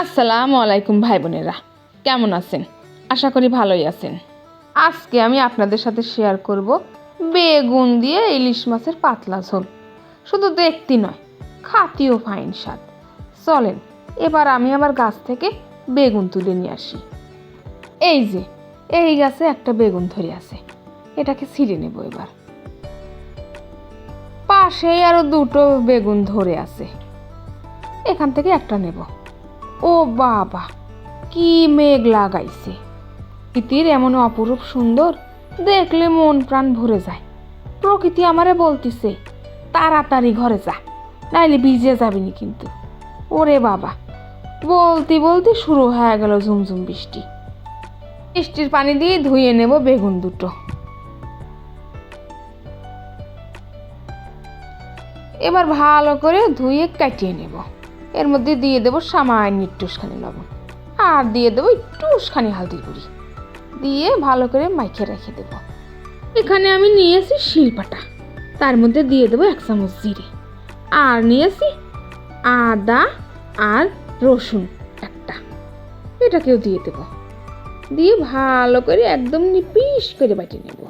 আসসালামু আলাইকুম ভাই বোনেরা। কেমন আছেন? আশা করি ভালোই আছেন। আজকে আমি আপনাদের সাথে শেয়ার করব বেগুন দিয়ে ইলিশ মাছের পাতলা ঝোল। শুধু দেখতে নয় খাতিও ফাইন স্বাদ। চলেন, এবার আমি আমার গাছ থেকে বেগুন তুলে নিয়ে আসি। এই যে, এই গাছে একটা বেগুন ধরে আছে। এটাকে ছিঁড়ে নেব এবার। পাশেই আরও দুটো বেগুন ধরে আছে। এখান থেকে একটা নেব। ও বাবা, কি মেঘ লাগাইছে। প্রকৃতির এমন অপরূপ সুন্দর দেখলে মন প্রাণ ভরে যায়। প্রকৃতি আমারে বলতিছে, তাড়াতাড়ি ঘরে যা, নাইলে ভিজে যাবিনি কিন্তু। ওরে বাবা, বলতে বলতে শুরু হয়ে গেল ঝুমঝুম বৃষ্টি। বৃষ্টির পানি দিয়ে ধুয়ে নেব বেগুন দুটো। এবার ভালো করে ধুয়ে কাটিয়ে নেব। এর মধ্যে দিয়ে দেবো সামান্য একটুখানি লবণ। আর দিয়ে দেবো একটুখানি হালদি গুঁড়ি। দিয়ে ভালো করে মাইখে রেখে দেব। এখানে আমি নিয়ে নিয়েছি শিলপাটা। তার মধ্যে দিয়ে দেবো এক চামচ জিরে। আর নিয়েছি আদা আর রসুন একটা। এটাকেও দিয়ে দেবো। দিয়ে ভালো করে একদম নিপিস করে বাটি নেব।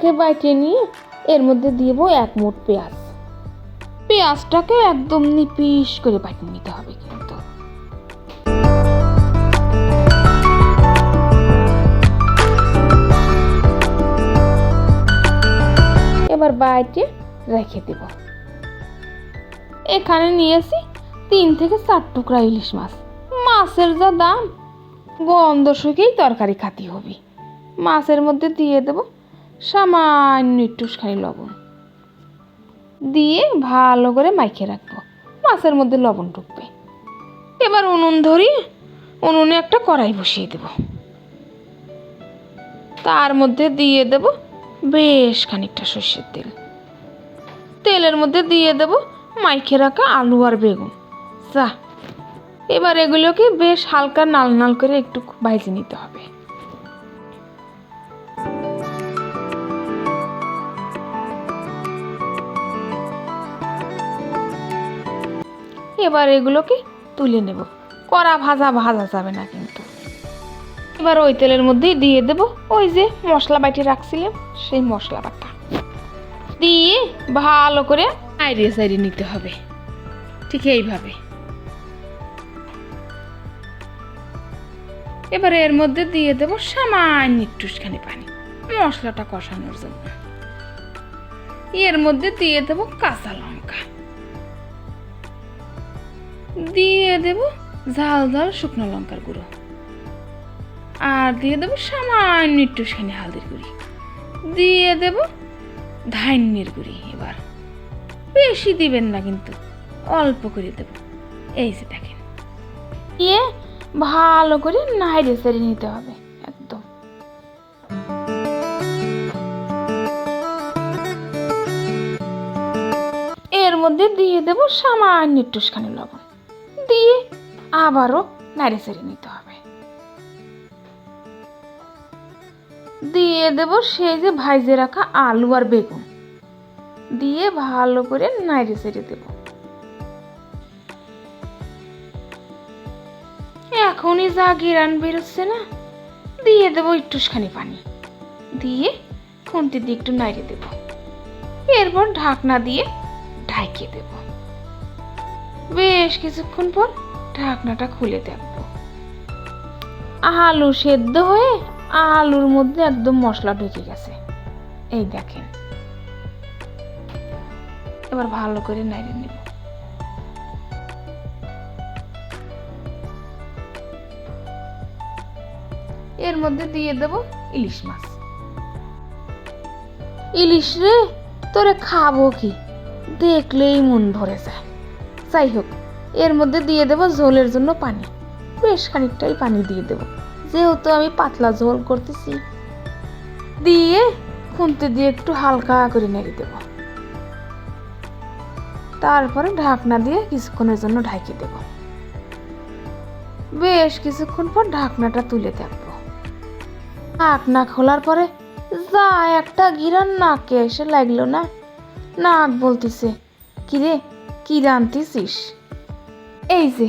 এটাকে বাইটে নিয়ে এর মধ্যে দিব এক মুঠ পেঁয়াজ। পেঁয়াজটাকে একদম নিপিস করে বাইটে নিতে হবে কিন্তু। এবার বাইটে রেখে দেব। এখানে নিয়েছি তিন থেকে চার টুকরা ইলিশ মাছ। মাছের যা দাম, গন্ধ শুকেই তরকারি খাতি হবি। মাছের মধ্যে দিয়ে দেব সামান্য একটুখানি লবণ। দিয়ে ভালো করে মাইখে রাখব। মাছের মধ্যে লবণ ঢুকবে। এবার উনুন ধরি, উনুনে একটা কড়াই বসিয়ে দেব। তার মধ্যে দিয়ে দেব বেশ খানিকটা সর্ষের তেল। তেলের মধ্যে দিয়ে দেব মাইখে রাখা আলু আর বেগুন। যা, এবার এগুলোকে বেশ হালকা নাল নাল করে একটু ভাজে নিতে হবে। এবার এগুলোকে তুলে নেব। কড়া ভাজা ভাজা যাবে না কিন্তু। এবার ওই তেলের মধ্যেই দিয়ে দেব ওই যে মশলা বাটি রাখছিলাম, সেই মশলা বাটা। দিয়ে ভালো করে আইড়িয়ে সাইড়িয়ে নিতে হবে। ঠিক এইভাবে। এবার এর মধ্যে দিয়ে দেব সামান্য একটুখানি পানি। মশলাটা কষানোর জন্য। এর মধ্যে দিয়ে দেব কাঁচা লঙ্কা। দিয়ে দেব ঝাল ঝাল শুকনো লঙ্কার গুঁড়ো। আর দিয়ে দেব সামান্য একটুখানি হালদির গুঁড়ি। দিয়ে দেব ধান্যের গুঁড়ি এবার। বেশি দিবেন না কিন্তু, অল্প করে দেব। এই যে দেখেন। দিয়ে ভালো করে নাইড়ে সেরে নিতে হবে, একদম। এর মধ্যে দিয়ে দেব সামান্য একটুখানি লবণ। আবারও নাড়ে সেরে নিতে হবে। দিয়ে দেব সেই যে ভাইজে রাখা আলু আর বেগুন। দিয়ে ভালো করে নাড়ে সেরে দেব। এখনই যা গিরান বেরোচ্ছে না, দিয়ে দেবো একটুখানি পানি। দিয়ে খুন্তি দিয়ে একটু নাড়িয়ে দেব। এরপর ঢাকনা দিয়ে ঢাকিয়ে দেব। বেশ কিছুক্ষণ পর ঢাকনাটা খুলে দেখব। আলু সেদ্ধ হয়ে আলুর মধ্যে একদম মশলা ঢুকে গেছে। এই দেখেন। এবার ভালো করে নাড়িয়ে নেব। এর মধ্যে দিয়ে দেব ইলিশ মাছ। ইলিশ রে, তোরে খাব কি? দেখলেই মন ভরে যায়। যাই হোক এর মধ্যে দিয়ে দেব ঝোলের জন্য পানি। বেশ খানিকটাই পানি দিয়ে দেব। যেহেতু আমি পাতলা ঝোল করতেছি, দিয়ে খুন্তি দিয়ে একটু হালকা করে নেড়ে দেব। তারপরে ঢাকনা দিয়ে কিছুক্ষণের জন্য ঢাকি দেব। বেশ কিছুক্ষণ পর ঢাকনাটা তুলে দেখব। ঢাকনা খোলার পরে যা একটা গিরান নাকে এসে লাগল না। নাক বলতিছে, কিরে, কি রানতেছিস এই যে,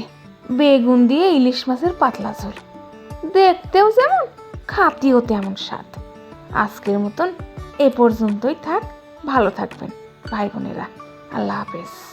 বেগুন দিয়ে ইলিশ মাছের পাতলা ঝোল। দেখতেও যেমন খাতিও তেমন স্বাদ। আজকের মতন এ পর্যন্তই থাক, ভালো থাকবেন, ভাই বোনেরা। আল্লাহ হাফেজ।